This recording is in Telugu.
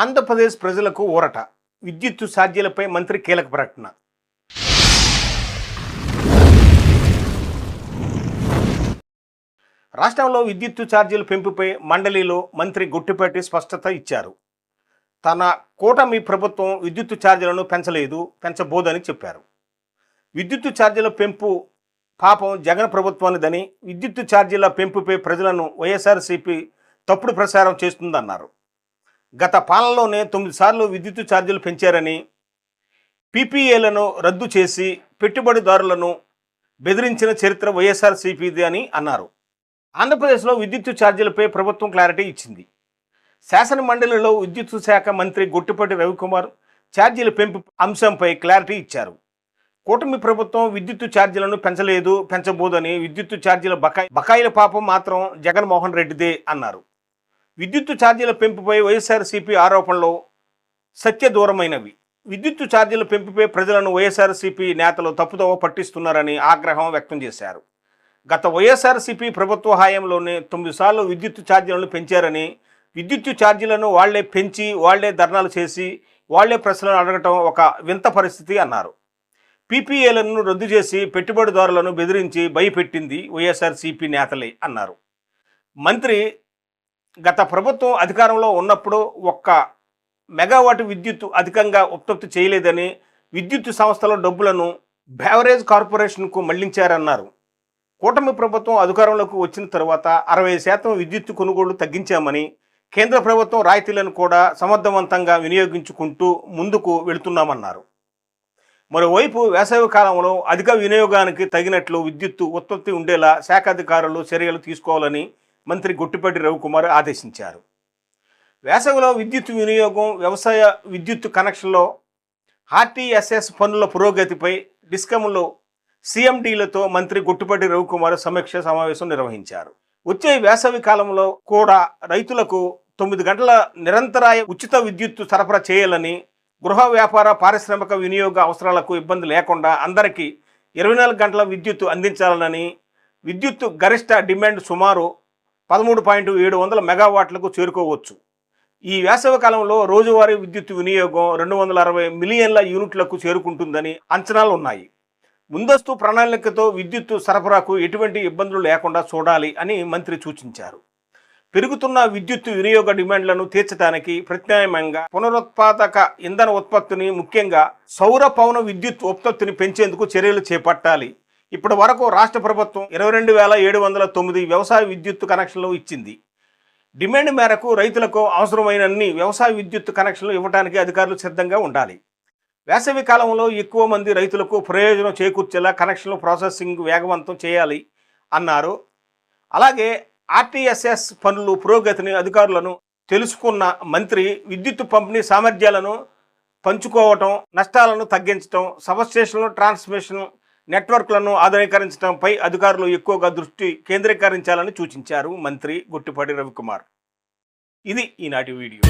ఆంధ్రప్రదేశ్ ప్రజలకు ఊరట. విద్యుత్తు ఛార్జీలపై మంత్రి కీలక ప్రకటన. రాష్ట్రంలో విద్యుత్తు ఛార్జీల పెంపుపై మండలిలో మంత్రి గుట్టిపాటి స్పష్టత ఇచ్చారు. తన కూటమి ప్రభుత్వం విద్యుత్తు ఛార్జీలను పెంచలేదు పెంచబోదని చెప్పారు. విద్యుత్తు ఛార్జీల పెంపు పాపం జగన్ ప్రభుత్వానిదని విద్యుత్తు ఛార్జీల పెంపుపై ప్రజలను వైఎస్ఆర్సీపీ తప్పుడు ప్రసారం చేస్తుందన్నారు. గత పాలనలోనే తొమ్మిది సార్లు విద్యుత్ ఛార్జీలు పెంచారని పీపీఏలను రద్దు చేసి పెట్టుబడిదారులను బెదిరించిన చరిత్ర వైఎస్ఆర్సీపీది అని అన్నారు. ఆంధ్రప్రదేశ్లో విద్యుత్ ఛార్జీలపై ప్రభుత్వం క్లారిటీ ఇచ్చింది. శాసన మండలిలో విద్యుత్ శాఖ మంత్రి గొట్టిపాటి రవికుమార్ ఛార్జీల పెంపు అంశంపై క్లారిటీ ఇచ్చారు. కూటమి ప్రభుత్వం విద్యుత్తు ఛార్జీలను పెంచలేదు పెంచబోదని విద్యుత్ ఛార్జీల బకాయి బకాయిల పాపం మాత్రం జగన్మోహన్ రెడ్డిదే అన్నారు. విద్యుత్తు ఛార్జీల పెంపుపై వైఎస్ఆర్సీపీ ఆరోపణలు సత్యదూరమైనవి. విద్యుత్తు ఛార్జీల పెంపుపై ప్రజలను వైఎస్ఆర్సీపీ నేతలు తప్పుదోవ పట్టిస్తున్నారని ఆగ్రహం వ్యక్తం చేశారు. గత వైఎస్ఆర్సీపీ ప్రభుత్వ హయాంలోనే తొమ్మిది సార్లు విద్యుత్తు ఛార్జీలను పెంచారని విద్యుత్తు ఛార్జీలను వాళ్ళే పెంచి వాళ్ళే ధర్నాలు చేసి వాళ్ళే ప్రశ్నలు అడగటం ఒక వింత పరిస్థితి అన్నారు. పీపీఏలను రద్దు చేసి పెట్టుబడిదారులను బెదిరించి భయపెట్టింది వైఎస్ఆర్సీపీ నేతలే అన్నారు. మంత్రి గత ప్రభుత్వం అధికారంలో ఉన్నప్పుడు ఒక్క మెగావాట్ విద్యుత్ అధికంగా ఉత్పత్తి చేయలేదని విద్యుత్ సంస్థల డబ్బులను బేవరేజ్ కార్పొరేషన్కు మళ్ళించారన్నారు. కూటమి ప్రభుత్వం అధికారంలోకి వచ్చిన తర్వాత అరవై శాతం విద్యుత్ కొనుగోళ్ళు తగ్గించామని కేంద్ర ప్రభుత్వం రాయితీలను కూడా సమర్థవంతంగా వినియోగించుకుంటూ ముందుకు వెళుతున్నామన్నారు. మరోవైపు వేసవి కాలంలో అధిక వినియోగానికి తగినట్లు విద్యుత్తు ఉత్పత్తి ఉండేలా శాఖ అధికారులు చర్యలు తీసుకోవాలని మంత్రి గుట్టిపాటి రవికుమార్ ఆదేశించారు. వేసవిలో విద్యుత్ వినియోగం వ్యవసాయ విద్యుత్ కనెక్షన్లో ఆర్టీఎస్ఎస్ పనుల పురోగతిపై డిస్కంలో సీఎండీలతో మంత్రి గుట్టిపాటి రవికుమార్ సమీక్ష సమావేశం నిర్వహించారు. వచ్చే వేసవి కాలంలో కూడా రైతులకు తొమ్మిది గంటల నిరంతరాయ ఉచిత విద్యుత్ సరఫరా చేయాలని గృహ వ్యాపార పారిశ్రామిక వినియోగ అవసరాలకు ఇబ్బంది లేకుండా అందరికీ ఇరవై నాలుగు గంటల విద్యుత్తు అందించాలని విద్యుత్ గరిష్ట డిమాండ్ సుమారు పదమూడు పాయింట్ ఏడు వందల మెగావాట్లకు చేరుకోవచ్చు. ఈ వేసవి కాలంలో రోజువారీ విద్యుత్ వినియోగం రెండు వందల అరవై మిలియన్ల యూనిట్లకు చేరుకుంటుందని అంచనాలు ఉన్నాయి. ముందస్తు ప్రణాళికతో విద్యుత్తు సరఫరాకు ఎటువంటి ఇబ్బందులు లేకుండా చూడాలి అని మంత్రి సూచించారు. పెరుగుతున్న విద్యుత్ వినియోగ డిమాండ్లను తీర్చడానికి ప్రత్యామ్నాయంగా పునరుత్పాదక ఇంధన ఉత్పత్తిని ముఖ్యంగా సౌర పవన విద్యుత్ ఉత్పత్తిని పెంచేందుకు చర్యలు చేపట్టాలి. ఇప్పటి వరకు రాష్ట్ర ప్రభుత్వం ఇరవై రెండు వేల ఏడు వందల తొమ్మిది వ్యవసాయ విద్యుత్ కనెక్షన్లు ఇచ్చింది. డిమాండ్ మేరకు రైతులకు అవసరమైనన్ని వ్యవసాయ విద్యుత్ కనెక్షన్లు ఇవ్వడానికి అధికారులు సిద్ధంగా ఉండాలి. వేసవి కాలంలో ఎక్కువ మంది రైతులకు ప్రయోజనం చేకూర్చేలా కనెక్షన్లు ప్రాసెసింగ్ వేగవంతం చేయాలి అన్నారు. అలాగే ఆర్టీఎస్ఎస్ పనులు పురోగతిని అధికారులను తెలుసుకున్న మంత్రి విద్యుత్ పంపిణీ సామర్థ్యాలను పంచుకోవటం నష్టాలను తగ్గించటం సబ్స్టేషన్లు ట్రాన్స్మిషన్ నెట్వర్క్లను ఆధునీకరించడంపై అధికారులు ఎక్కువగా దృష్టి కేంద్రీకరించాలని సూచించారు మంత్రి గుట్టిపాటి రవికుమార్. ఇది ఈనాటి వీడియో.